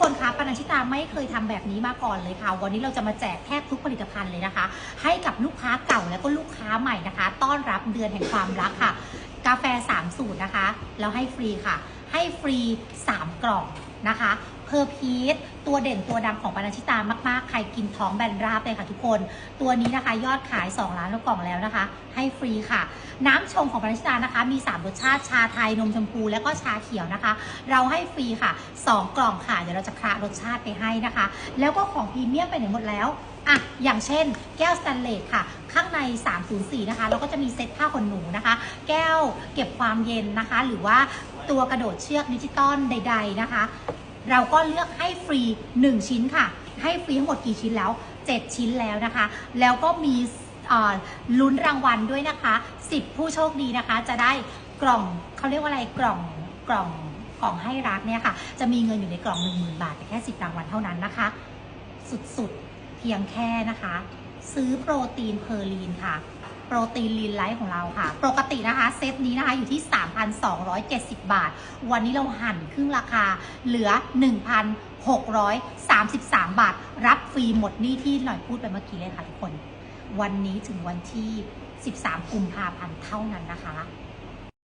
คนคะปนัญชิตาไม่เคยทำแบบนี้มาก่อนเลยค่ะ วันนี้เราจะมาแจกแทบทุกผลิตภัณฑ์เลยนะคะ ให้กับลูกค้าเก่าแล้วก็ลูกค้าใหม่นะคะ ต้อนรับเดือนแห่งความรักค่ะ กาแฟ 3 สูตรนะคะ แล้วให้ฟรีค่ะ ให้ฟรี 3 กล่อง นะคะเพอร์พีทตัวเด่นตัวดังของปนัญชิตามากๆ ใครกินท้องแบนราบเลยค่ะทุกคน ตัวนี้นะคะยอดขาย 2 ล้านกล่องแล้วนะคะ ให้ฟรีค่ะ น้ำชงของปนัญชิตานะคะ มี 3 รสชาติชาไทยนมชมพู และก็ชาเขียวนะคะ เราให้ฟรีค่ะ 2 กล่องค่ะ เดี๋ยวเราจะคระรสชาติไปให้นะคะ แล้วก็ของพรีเมียมไปไหนหมดแล้ว อะอย่างเช่น แก้วสแตนเลสค่ะ ข้างใน 304 นะคะ เราก็จะมีเซตผ้าขนหนูนะคะ แก้วเก็บความเย็นนะคะ หรือว่าตัวกระโดดเชือกดิจิตอลใด ๆนะคะ เราก็เลือกให้ฟรี 1 ชิ้นค่ะ ให้ฟรีทั้งหมดกี่ชิ้นแล้ว 7 ชิ้นแล้วนะคะ แล้วก็มีลุ้นรางวัลด้วยนะคะ 10 ผู้โชคดีนะคะ จะได้กล่องเขาเรียกว่าอะไรกล่องกล่องกล่องให้รักเนี่ยค่ะ จะมีเงินอยู่ในกล่อง 10,000 บาทแต่แค่ 10 รางวัลเท่านั้นนะคะ สุดๆ เพียงแค่นะคะ ซื้อโปรตีนเพอร์ลีนค่ะ โปรตีนลีนไลท์ของเราค่ะ ปกตินะคะ เซตนี้นะคะอยู่ที่ 3,270 บาท วันนี้เราหั่นครึ่งราคาเหลือ 1,633 บาท รับฟรีหมดนี่ที่หน่อยพูดไปเมื่อกี้เลยค่ะทุกคน วันนี้ถึงวันที่ 13 กุมภาพันธ์เท่านั้นนะคะ